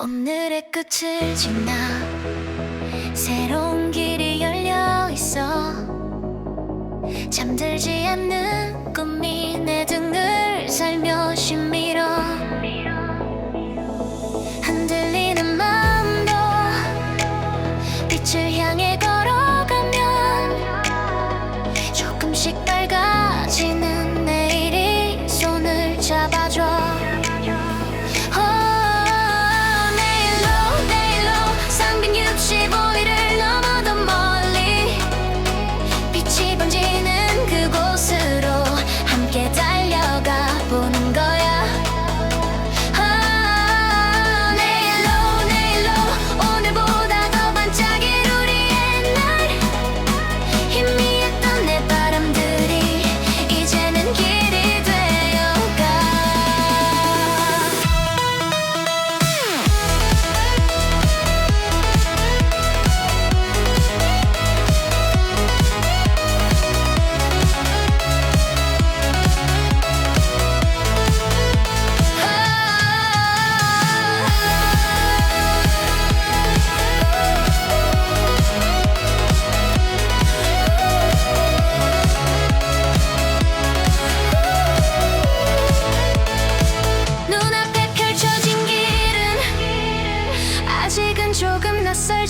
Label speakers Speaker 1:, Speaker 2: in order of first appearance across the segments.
Speaker 1: 오늘의 끝을 지나 새로운 길이 열려 있어 잠들지 않는 꿈이 내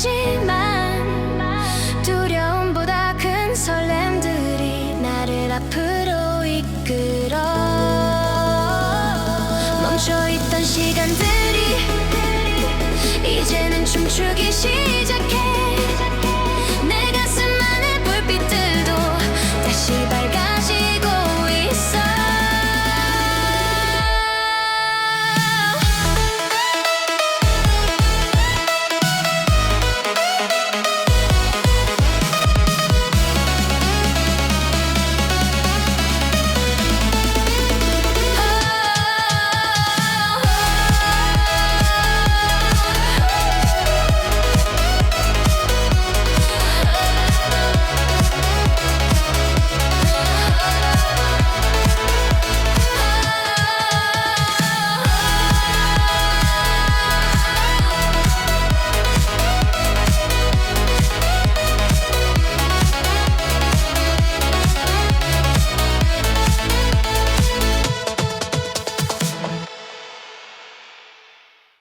Speaker 1: 낯설지만 두려움보다 큰 설렘들이 나를 앞으로 이끌어 멈춰있던 시간들이 이제는 춤추기 시작해